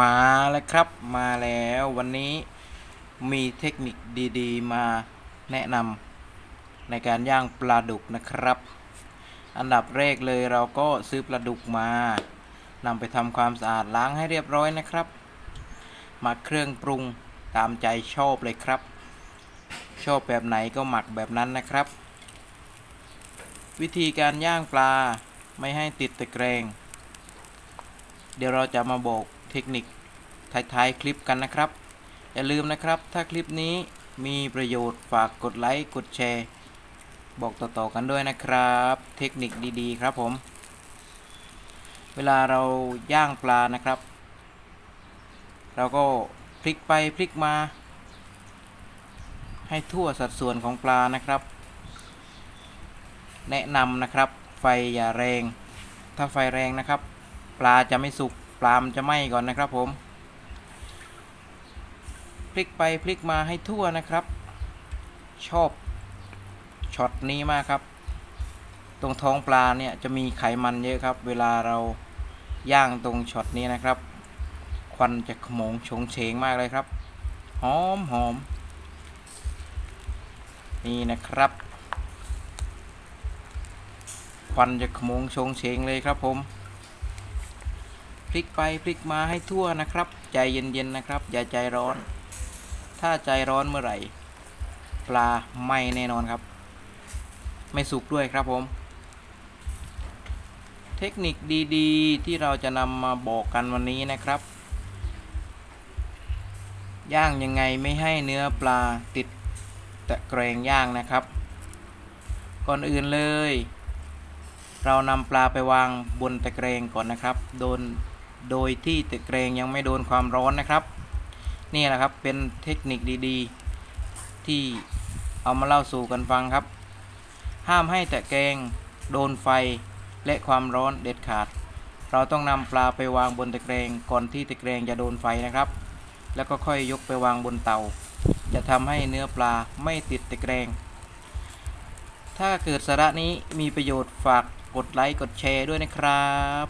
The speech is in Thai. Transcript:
มาแล้วครับมาแล้ววันนี้มีเทคนิคดีๆ มาแนะนำในการย่างปลาดุกนะครับ อันดับแรกเลยเราก็ซื้อปลาดุกมานำไปทำความสะอาดล้างให้เรียบร้อยนะครับหมักเครื่องปรุงตามใจชอบเลยครับ ชอบแบบไหนก็หมักแบบนั้นนะครับ วิธีการย่างปลาไม่ให้ติดตะแกรงเดี๋ยวเราจะมาบอก เทคนิคท้ายๆคลิปกันนะครับ อย่าลืมนะครับ ถ้าคลิปนี้มีประโยชน์ฝากกดไลค์กดแชร์ บอกต่อๆกันด้วยนะครับ เทคนิคดีๆ ครับผม เวลาเราย่างปลานะครับ เราก็พลิกไปพลิกมา ให้ทั่วสัดส่วนของปลานะครับ แนะนำนะครับ ไฟอย่าแรง ถ้าไฟแรงนะครับ ปลาจะไม่สุก ปลามจะไหม้ก่อนนะครับผม พลิกไปพลิกมาให้ทั่วนะครับ ชอบช็อตนี้มากครับ ตรงท้องปลาเนี่ยจะมีไขมันเยอะครับ เวลาเราย่างตรงช็อตนี้นะครับ ควันจะขมงโฉงเฉงมากเลยครับ หอมหอมนี่นะครับ ควันจะขมงโฉงเฉงเลยครับผม พลิกไปพลิกมาให้ทั่วนะครับ ใจเย็นๆนะครับ อย่าใจร้อน ถ้าใจร้อนเมื่อไหร่ ปลาไม้แน่นอนครับ ไม่สุกด้วยครับผม เทคนิคดีๆ ที่เราจะนำมาบอกกันวันนี้นะครับ ย่างยังไงไม่ให้เนื้อปลาติดตะแกรงย่างนะครับ ก่อนอื่นเลยเรานำปลาไปวางบนตะแกรงก่อนนะครับ โดน โดยที่ตะแกรงยังไม่โดนความร้อนนะครับ นี่แหละครับเป็นเทคนิคดีๆ ที่เอามาเล่าสู่กันฟังครับ ห้ามให้ตะแกรงโดนไฟและความร้อนเด็ดขาด เราต้องนำปลาไปวางบนตะแกรงก่อนที่ตะแกรงจะโดนไฟนะครับ แล้วก็ค่อยยกไปวางบนเตา จะทำให้เนื้อปลาไม่ติดตะแกรง ถ้าเกิดสาระนี้มีประโยชน์ฝากกดไลค์กดแชร์ด้วยนะครับ